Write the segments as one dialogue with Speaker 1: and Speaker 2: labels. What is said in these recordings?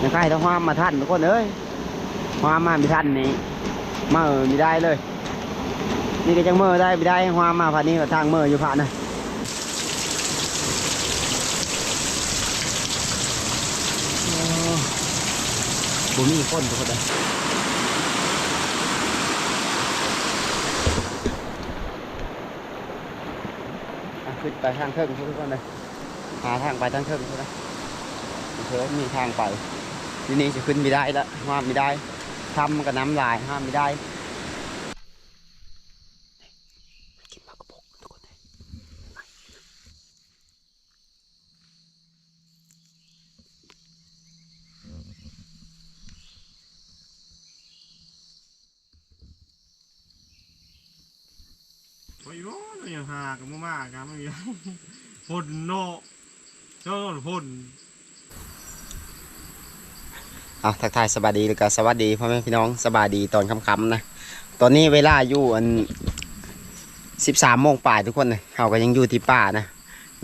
Speaker 1: ยังใกล้ต้องความมาทันทุกคนเอ้ยความมาไม่ทันนี่มาเออไม่ได้เลย นี่ก็จังเมื่อได้ไม่ได้ความมาผ่านนี้ก็ทางเมื่ออยู่ผ่านนะบ่มีคนทุกคนเลยขึ้นไปทางเทิงทุกคนเลย หาทางไปทางเทิงทุกคนเลยเพิ่มมีทางไปทีนี้จะขึ้นไม่ได้แล้วห้ามไม่ได้ทำกับน้ำลายห้ามไม่ได้กินมากระบอกทุกคนเลย
Speaker 2: โอ้ยโอ้ยอย่างหากับมามากันไม่มีพ่นโน เจ้าพ่น
Speaker 1: อะทักทายสวัสดีแล้วก็สวัสดีพ่อแม่พี่น้องสบายดีตอนค่ำๆนะ ตอนนี้เวลาอยู่อันสิบสามโมงป่ายทุกคนเลยเขาก็ยังอยู่ที่ป่านะ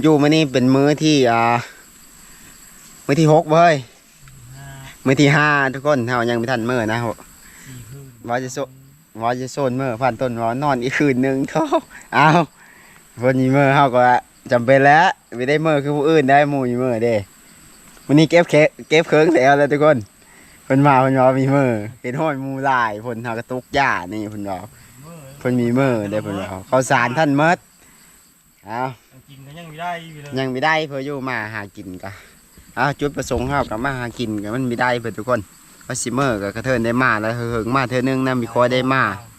Speaker 1: อยู่มื้อนี้เป็นมื้อที่อ่ามื้อที่หกเว้ยมื้อที่ห้าทุกคนเขายังไม่ทันมื้อนะ
Speaker 2: สี่ครึ่ง
Speaker 1: ว่าจะโซว่าจะโซนเมื้อผ่านต้นว่านอนอีกคืนหนึงท้ออ้าวเพิ่นมีมื้อเขาก็ จำเป็นแล้วไม่ได้มื้อคือผู้อื่นได้หมู่มีมื้อเด้วันนี้เก็บเคเก็บเคิงแล้วแล้วทุกคนเพิ่นมาเพิ่นว่ามีมื้อเห็นห้อยหมู่หลายเพิ่นเฮากระตุกหญ้านี่เพิ่นว่า
Speaker 2: เมื่อ
Speaker 1: เพิ่นมีมื้อได้เพิ่นว่าข้าวสารท่านหมดอ้าว
Speaker 2: กินก็ยังไม่ได้อยู่เลย
Speaker 1: ยังไม่ได้เพื่ออยู่มาหากินกะอ้าวจุดประสงค์เฮากับมาหากินกันมันไม่ได้เพื่อทุกคนเพราะซิเมอร์กับกระเทินได้มาแล้วเฮิงๆมาเธอนึงนะมีคอยได้มา
Speaker 2: ไกลอยู่เลย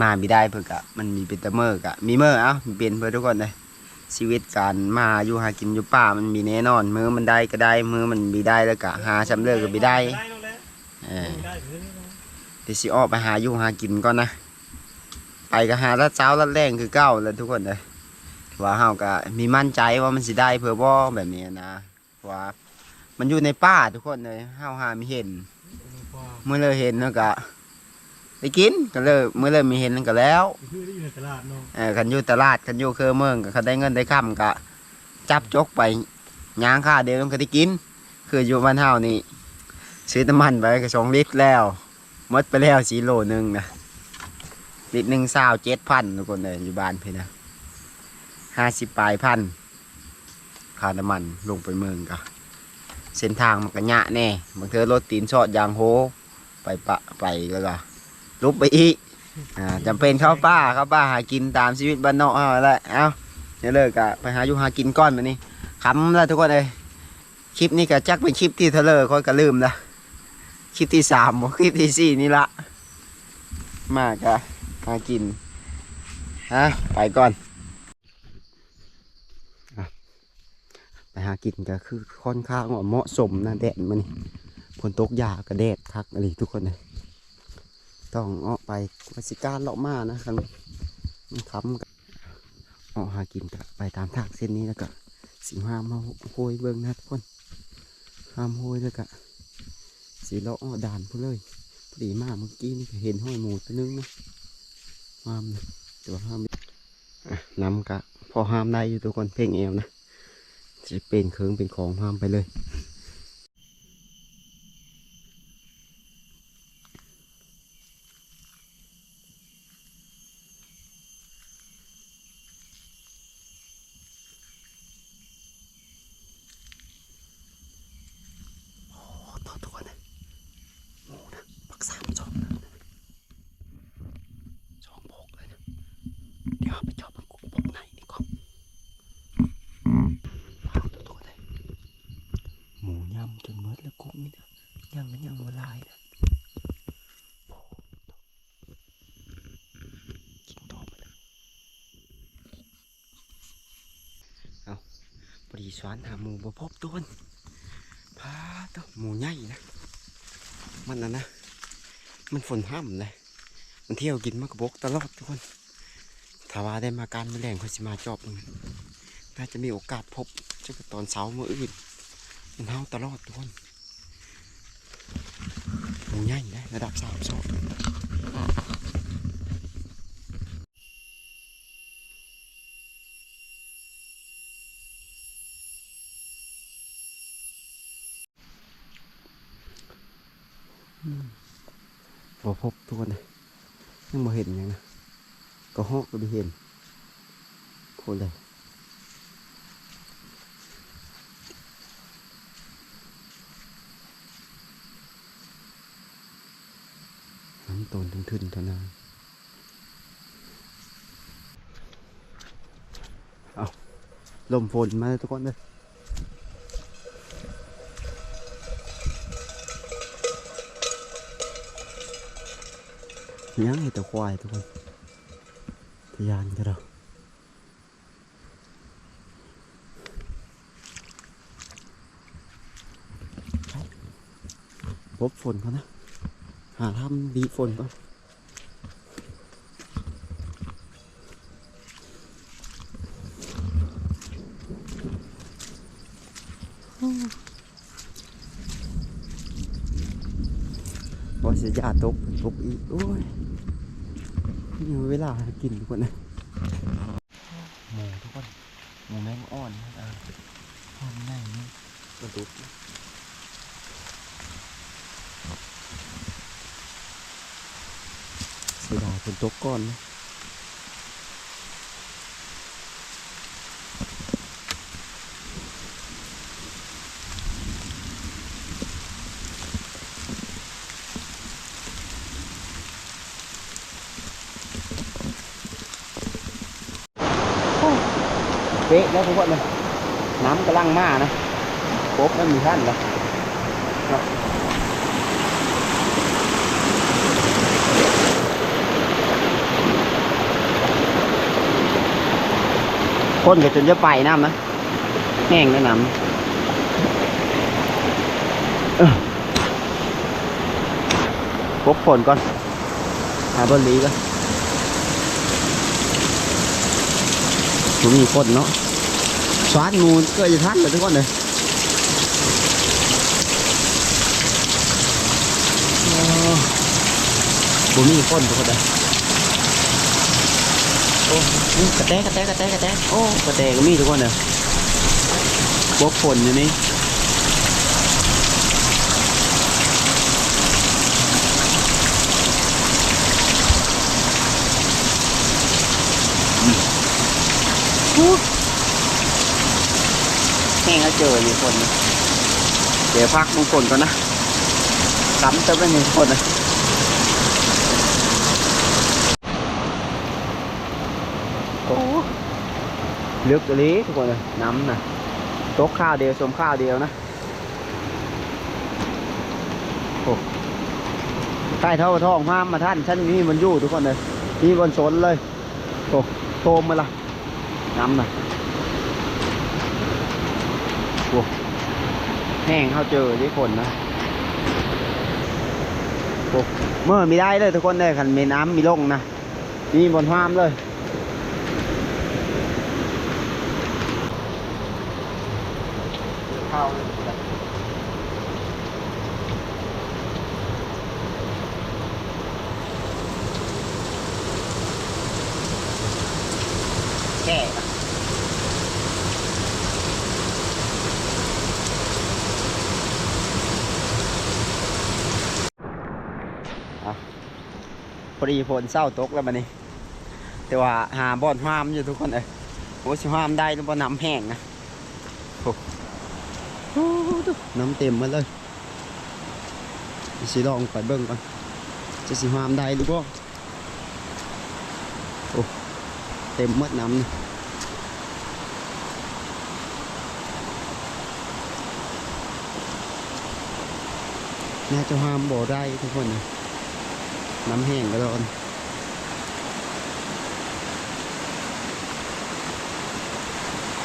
Speaker 1: มาไม่ได้เพื่อกะมันมีเป็นแตะเมอร์กะมีเมอร์เอ้ามีเป็นเพื่อทุกคนเลยชีวิตการมาอยู่หากินอยู่ป่ามันมีแน่นอน มือมันได้ก็ได้ มือมันมีได้แล้วกะหาชำเลิกก็ไม่ได้
Speaker 2: ได้แล้วแหละ
Speaker 1: เออ
Speaker 2: ได้เพิ่น
Speaker 1: เดี๋ยวสิออกไปหาอยู่หากินก่อนนะไปก็หาลัดเช้าลัดแรงคือเก้าแล้วทุกคนเลยว่าเฮาก็มีมั่นใจว่ามันสิได้เพื่อบ่แบบนี้นะว่ามันอยู่ในป่าทุกคนเลยเฮาหาไม่เห็นเมื่อเลยเห็นแล้วก็ ได้กินก็เลยเมื่อเลยมีเห็นแล้วก็แล้ว
Speaker 2: คือได้อยู่ในตลาดเนาะ
Speaker 1: เออคันอยู่ตลาดคันอยู่เครือเมืองก็เขาได้เงินได้ค่ำก็จับจกไปย่างค่าเดียวมันก็ได้กิน คืออยู่บ้านเฮานี่ซื้อน้ำมันไปก็สองลิตรแล้วหมดไปแล้วสีโลหนึงนะลิตรหนึ่งสาวเจ็ดพันทุกคนเลยอยู่บ้านพี่นะห้าสิบปลายพันค่าน้ำมันลงไปเมืองก็เส้นทางมันก็ยะแน่บางเทอรถตีนชอดยางโฮไปปะไปแล้วก็ ลุบไปอีกอ่าจำเป็นเข้าป่าเข้าป่าหากินตามชีวิตบ้านนอกเอาละเอาเดี๋ยเลิกอะไปหาอยู่หากินก้อนมานี่ขำแล้วทุกคนเลยคลิปนี้ก็จักเป็นคลิปที่เทเลอร์ค่อยก็ลืมละคลิปที่สามคลิปที่สี่นี่ละมากอะหากินฮะไปก่อนอไปหากินก็คือค่อนข้างว่าเหมาะสมนะแดดมันนี่ฝนตกยาก็แดดคักอะไรทุกคนเลย ต้องออกไปวสิการเลาะมานะครับมันค้ำกับออกหากินกับไปตามทางเส้นนี้แล้วก็สิห้ามมาโหยเบิ่งนะทุกคนห้ามโหยแล้วก็สีเลาะอ้อด่านพูดเลยพอดีมากเมื่อกี้นี่เห็นห้อยหมูตัวนึงนะห้ามนะแต่ว่าห้ามอะนำกะพอห้ามได้อยู่ทุกคนเพ่งเอวนะจะเป็นเคิงเป็นของห้ามไปเลย โอ้ตัวตัวนะหมูนะปักสามสองนะสองโบกเลยนะ เดี๋ยวเอาไปจอบมันกุกบกไหนนี่ก่อนว้าวตัวตัวเลยหมูย่ำจนเมื่อแล้วกุ้งนี่นะย่างกันย่างมาลายนะโอ้กินตัวมาเลยเอา พอดีสวนหาหมูบ่พบตัวพาตัวหมูใหญ่นะ มันนะนะ มันฝนห้ำเลยมันเที่ยวกินมากรบกตลอดทุกคนถ้าว่าได้มาการแมลงเขาสิมาจอบมันน่าจะมีโอกาสพบเจ้าตอนเช้าเมื่ออื่น มันเฮาตลอดทุกคนหมูใหญ่นะระดับสามสอง บ่พบทุกคนเลยยังบ่เห็นยังนะก็ฮอกก็บ่เห็นโคตรเลยน้ำต้นทึนๆเท่านั้นเอาลมฝนมาทุกคนเลย ยังเห็นแต่ควายทุกคนทยานกันเราพบฝนเขานะ หาทำดีฝนก่อนบอเสียยาตกตกอีก โอ้ย เวลาหากินทุกคนนะหมูทุกคนหมูแมงอ่อนนะอ่าอ่อนไหนนี่กระดุกเสียดายคนตกก่อนนะ แล้วทุกคนเลยน้ำกำลังมานะครบไม่มีท่านเลยเนาะคนก็จนจะไปน้ำนะแห้งแล้วน้ำเออครบผลก่อน หาบอลลีก่อนผมมีคนเนาะ สาดงูก็จะทันเลยทุกคนเลยผมมีคนทุกคนเลยโอ้กระแตกกระแตกกระแตกกระแตโอ้กระแตก็มีทุกคนเลยบกฝนอยู่นี่แห้งแล้วเจอมีคน เดี๋ยวพักบางคนก่อนนะซ้ำเติมไปหนึ่งคนนะโอ้ลึกเลยทุกคนเลยน้ำนะตกข้าวเดียวชมข้าวเดียวนะโอ้ใต้เท่าท้องห้ามมาท่านฉันนี่มันอยู่ทุกคนเลยนี่บนสนเลยโอ้โทมมาละน้ำนะโอ้ แห้งเข้าเจอที่คนนะเมื่อมีได้เลยทุกคนเลยขันมีน้ำมีลงนะมีบนห้ามเลย ข้าวแก่นะอะ พอดีฝนเศร้าตกแล้วมันนี่แต่ว่าหาบ่อนห้ามอยู่ทุกคนเลยโอ้ยสิห้ามได้ต้องบ่น้ำแห้งนะโอ้น้ำเต็มมาเลยสิลองไปเบิ่งก่อนจะสิห้ามได้หรือเปล่าโอ้เต็มหมดน้ำนี่น่าจะห้ามบ่ได้ทุกคนนะ น้ำแห้งก็ร้อน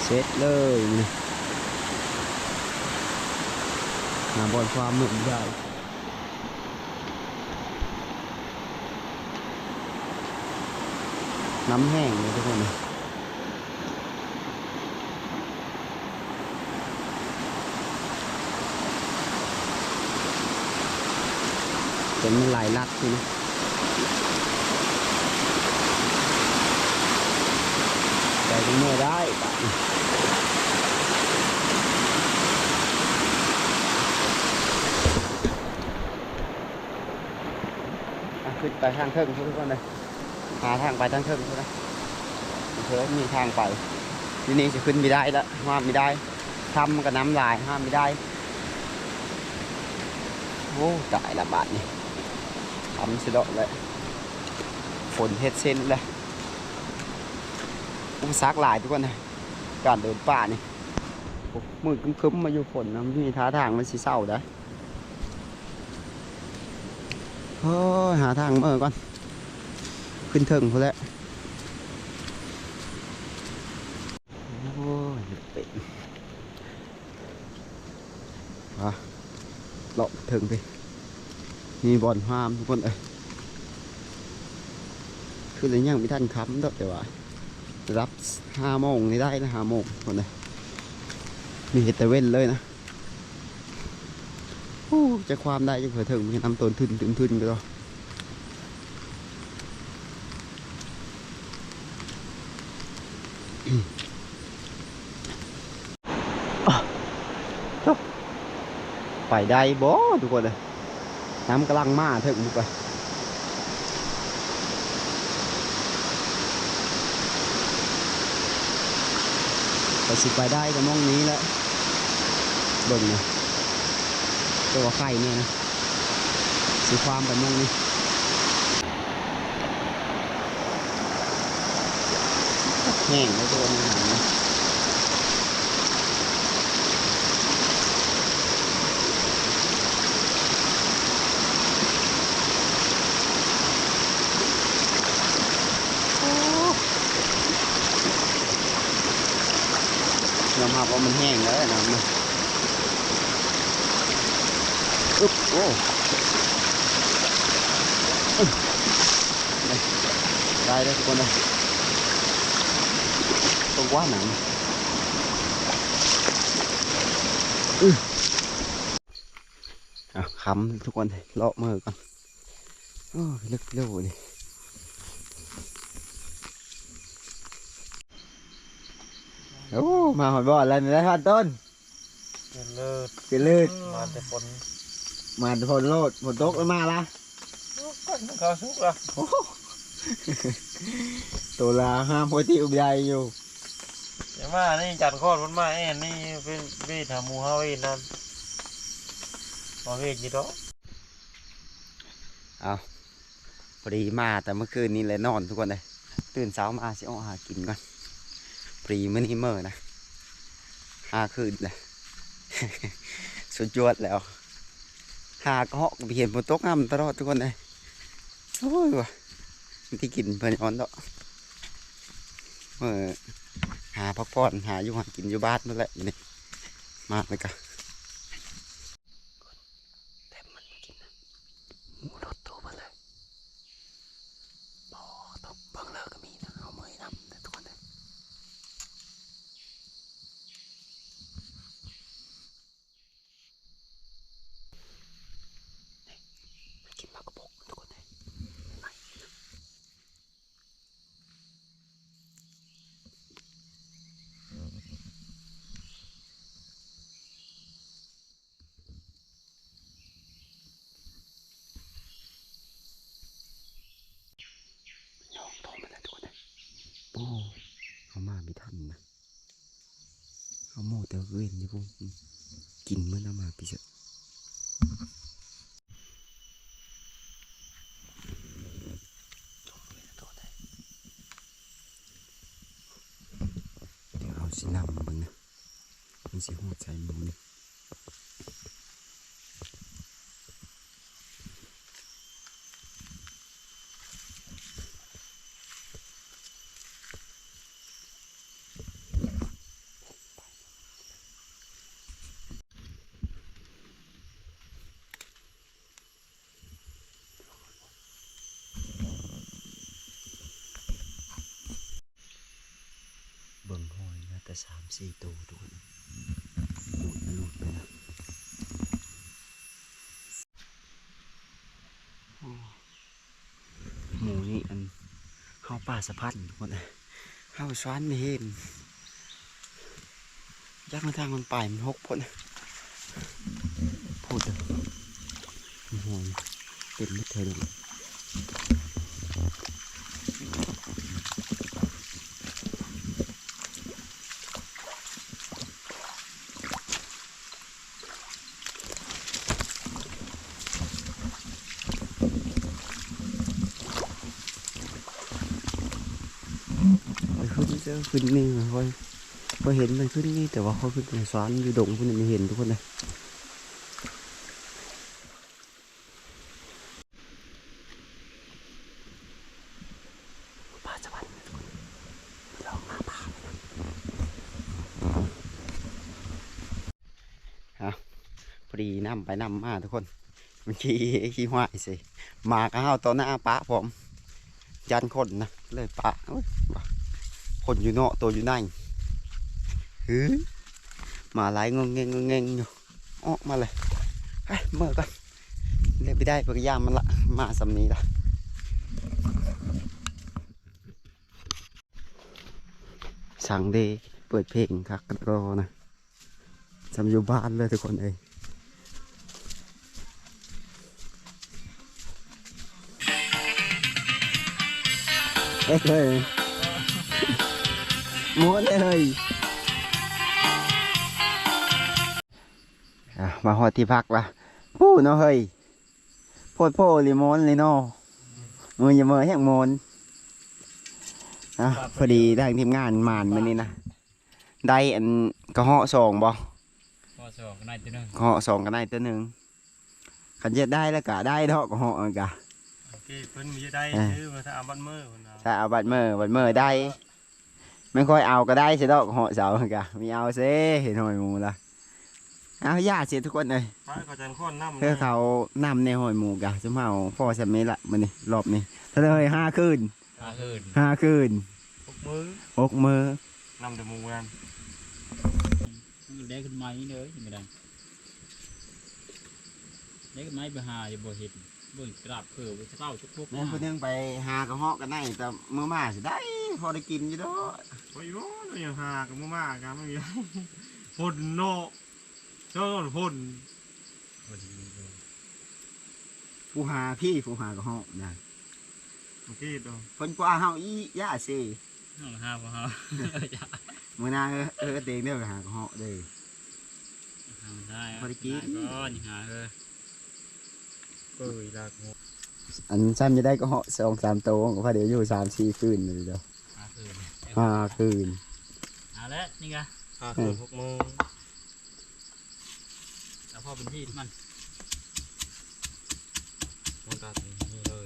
Speaker 1: เสร็จเลยนี่หาบอลความหมึกได้น้ำแห้งเลยทุกคนเลยเป็นมันหลายลัดทีนะแต่ก็ เมื่อได้ปะไปทางเทิงทุกคนเลยหาทางไปทางเทิงทุกคนเพิ่มีทางไปที่นี่จะขึ้นไม่ได้แล้วห้ามไม่ได้ทำมันก็น้ำลายห้ามไม่ได้โอ้ตายละบาทนี่ทำสิดอกเลยฝนเฮ็ดเส้นเลย อุปสรรคหลายทุกคนนะการเดินป่านี่มืดคึ้มๆมาอยู่ฝนนะมีท่าทางมันสิเศร้าได้อเฮ้ยหาทางเมื่อก่อน ขึ้นเทิงพอแล้วโอ้ยเป็ดอะเลาะเทิงไปมีบอลห้ามทุกคนเอ้ยคือเลยยังไม่ทันค้ำดอกแต่ว่า รับห้าโมงนี่ได้นะห้าโมงคนเลยมีเฮตเว้นเลยนะโอ้จะความได้จะเผื่อถึงมีน้ำต้นทุนถึงทุนไปแล้วไปได้บ่ทุกคนเลยน้ำกำลังมาถึงทุกคนไป สิไปได้ก็มองนี้แล้วเบิ่งนะตัวไข่เนี่ยนะสีความไปมองนี้แห้งแล้วตัวนี้างนะมรับว่ามันแห้งแล้วนะมันอึ๊บโอ้อึ๊บได้ได้ทุกคนเลยตรงกว่าหนังอืออะคำทุกคนเลยเลาะมือก่อนโอ้ยลึกเร็วเลย โอ้มาหอยบ่อแล้วนี่ได้พันต้น
Speaker 2: เป็นเลิศ
Speaker 1: เสียลืด
Speaker 2: มาแต่ฝน
Speaker 1: มาฝนโลดฝนตกแล้วมาละ
Speaker 2: ก็เขาสุกละ
Speaker 1: โอ้โหตัวลาห้ามพอที่อุบายอยู่
Speaker 2: อย่ามานี่จัดโคตรมันมาแอนนี่เป็นเวทหาหมูเฮาเองนั่นมาเวทยี่ดอก
Speaker 1: เอาพอดีมาแต่เมื่อคืนนี้เลยนอนทุกคนเลยตื่นเช้ามาสิเอาหากินก่อน ปรีมือนี้เมื่อนะหาคืนเลยสุดยอดแล้วหากเหาะเห็นฝนตกงามตลอดทุกคนเลยโอ้ยว่ะที่กินเพื่อนย้อนดอกเมื่อหาพักผ่อนหาอยู่หากินอยู่บ้านนั่นแหละอยู่นี่มาเลยกันแต่มันกินหมูรถโตมาเลยบอต้องเบิ่งเลิกก็มีนะเอามือนำนะทุกคนเลยนี่มันกินมากระบอกทุกคนเลยไปยองโตมาแล้วทุกคนเลยโอ้เอามาไม่ทันนะเอาโม่แต่ เมื่อนำมาพวกกินเมื่อน้ามาพี่เสอะจมเลยนะตัวได้เดี๋ยวเอาสินำมึงนะมันสิหัวใจมึงนี่ เบิ่ง หอยนะแต่สามสี่ตัวทุกคนหลุดนะหลุดไปนะโอ้หมูนี่อันเข้าป่าสะพันทุกคนเลยเข้าสวนไม่เห็นยักษ์ในทางมันไปมันหกพนพูดเลยหอยเป็นไม่เทยเลย ด้อขึ้นนี่ค่อยพอเห็นมันขึ้นนี่แต่ว่าเขาขึ้นในสวนอยู่ดงพุ่นนะไม่เห็นทุกคนเลยป่าสวรรค์ทุกคนลองมาป่าฮะพอดีนำไปนำมาทุกคนมันขี้ขี้ห้ายสิมากระเฮาต่อหน้าปะผม ยันคนนะเลยปะเอ้ยว่ะ คนอยู่นอกตัวอยู่ในหือมาหลายงงเงงงงเงงอยู่ออกมาเลยไปเมื่อกันเรียกไปได้ปกยามมันละมาสำนีละสั่งเดย์เปิดเพลงครับกันรอนะจำอยู่บ้านเลยทุกคนเอ้ยเอ็กเลย ม้วนเลยอะมาหอดที่พักละปู้เนาะเฮ้ยโพดโพลิมอนเลยเนาะมืออย่ามือแห้งมอนอะพอดีทางทีมงานมานมานี่นะได้อันกระเหาะสองบ่
Speaker 3: พอสองก็ได้ตัวหนึง
Speaker 1: กระเหาะสองก็ได้ตัวหนึ่งขันจะได้แล้วก็ได้ดอกกระเหาะกะ
Speaker 2: โอเคเพิ่นมีจะได้
Speaker 1: อ่า
Speaker 2: ชื่อมาถ้าเอาบันเมอร์คนเอา
Speaker 1: ถ้าเอาบัตรเมื่อบัตรเมื่อได้ ไม่ค่อยเอาก็ได้ใช่ดอกกระเหาะเสากะมีเอาเซ่เห็นหอยหมูละเอาญาติเสียทุกคนเลย
Speaker 2: ไปเขาจันข้อนน้ำ
Speaker 1: เพื่อเขานำในหอยหมูกะสมเฮาพ่อสมัยละมันนี่รอบนี้ถ้าเลยห้าคืน
Speaker 3: หาคืน
Speaker 1: ห้าคืน
Speaker 2: พกมือ
Speaker 1: หกมือนำ
Speaker 2: แต่หมูกัน
Speaker 3: มันได้ขึ้นไม้เลยไม่ได้ได้ขึ้นไม้ไปหาอย่าบ่เห็นบ่กราบเผื่อไปเต้าทุกพวก
Speaker 1: แม่คนนึงไปหากระเหาะกันได้แต่เมื่อมาสิได้ พอได้กินอยู่ดอก
Speaker 2: โอ้ยโอ้ยอย่างหากับมากๆกันไม่มีไรพ่นโนเจ้าต้องพ่น
Speaker 1: ผู้หาพี่ผู้หากระเหาะนะ
Speaker 2: โอเคดอก
Speaker 1: คนกว่าเฮาอีย่าสิ
Speaker 3: ห้องห้าพอเฮา
Speaker 1: มื้อหน้าเออเออเต็งเด้อไปหากระเหาะเด้อ
Speaker 3: ห้ามได้
Speaker 1: บ่ได้กิน
Speaker 3: ก็อย่าหาเออ
Speaker 2: เปื่อยลากง
Speaker 1: อันซ้ำจะได้กระเหาะสองสามโตวก็พอเดี๋ยวอยู่สามสี่คืนเลยเดียว
Speaker 3: หาคืน
Speaker 1: ห้าคืน
Speaker 3: เอาละนี่ไง
Speaker 2: หาคืนหกโมง
Speaker 3: เอาพ่อเป็นที่มัน
Speaker 2: มันตัดนี่เลย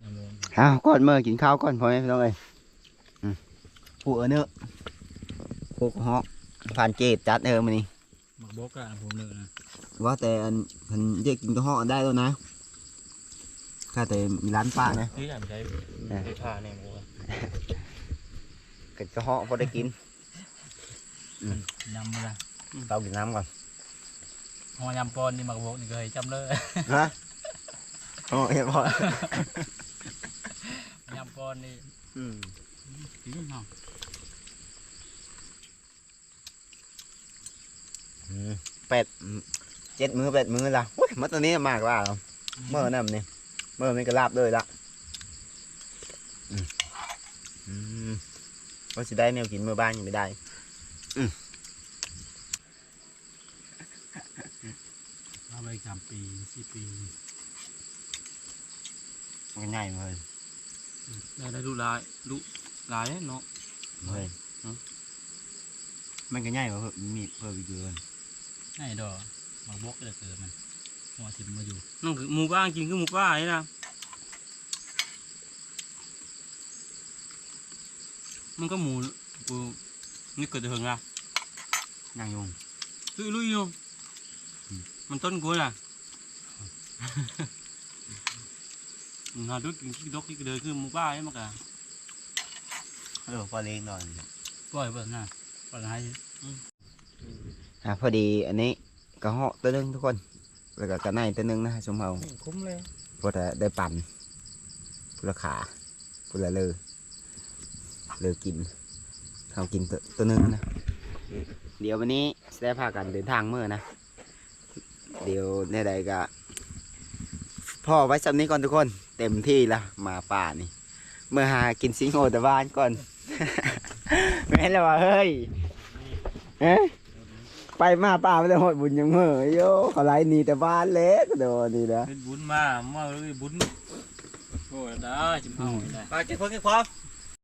Speaker 3: อย่ามอง
Speaker 1: อ้าวก่อนเมื่อกินข้าวก่อนพ่อแม่พี่น้องเอ้ยอืมผู้เออเนื้อะผู้กระเหาะผ่านเกตจัดเออมานี่
Speaker 3: หมักบกอะผมเนื้อนะ
Speaker 1: ว่าแต่อันเพันเรียกกินกระเหาะได้แล้วนะข้าแต่มีร้านป้านะ
Speaker 3: ที่ไหนไม่ใช่
Speaker 2: เดี๋ยวท่าเนี่ยหมู
Speaker 1: เกิดกระเหาะพอได้กิน
Speaker 3: ยำมาละ
Speaker 1: เรากินน้ำก่อน
Speaker 3: หอยำปอนนี่หมักบกนี่เคยจำเลย
Speaker 1: ฮะโอ้เห็นพอยำ
Speaker 3: ปอนนี่
Speaker 1: อืม
Speaker 3: ถึงเนาะ
Speaker 1: แปดอืมเจ็ดมือแปดมือละอุ้ยมันตัวนี้มากว่าเหรอเมื่อนั่นนี่เมื่อมันก็ลาบเลยละอืมอืม ว่าสิได้แนวกินเมื่อบ้านยังไม่ได้
Speaker 3: เอาไปสามปีสี่ปี
Speaker 1: มันก็ง่ายเลย
Speaker 3: ได้ได้ดูลายดูลายเนาะ
Speaker 1: เฮ้ย
Speaker 3: อืม
Speaker 1: มันก็ง่ายกว่าเพิ่มมีเพิ่มอีกเยอะ
Speaker 3: ไอ้ดอกมาบกเลยเกิดมันหัวทิมมาอยู่นั่นคือหมูบ้านกินคือหมูป้าไอ้นะ มันก็หมูกูนี่เกิดเถิงละ
Speaker 1: ง่ายยง
Speaker 3: ลุยลุยอยู่มันต้นกูล่ะหาดูกินขี้ดกขี้เดือยคือหมูป้าไอ้มากะ
Speaker 1: เออพอเลี้ยงหน่อย
Speaker 3: ปล่อยเบิ่งนะปล่อยให้
Speaker 1: อะพอดีอันนี้กระเหาะตัวหนึงทุกคนแล้วก็กระไนตัวหนึงนะสมเฮา
Speaker 2: คุ้มเลย
Speaker 1: พอได้ปั่นพุละขาพุละเลอ เลอกินเขากินตัวตัวหนึงนะ เดี๋ยววันนี้จะได้พากันเดินทางเมื่อนะ เดี๋ยวในใดก็พ่อไว้สำนี้ก่อนทุกคน เต็มที่ละมาป่านี่ เมื่อหากินสิงโอแต่บ้านก่อนแม่นแล้วว่าเฮ้ยเอ๊ะไปมาป่าไม่ได้หดบุญยังเมื่อโยเขาไล่หนีแต่บ้านเล็กโดนนี่นะ
Speaker 3: เป็นบุญมามาเลยบุญโอ้ยได้จิมเอาได้
Speaker 2: ไปเก็บพอเก็บพอ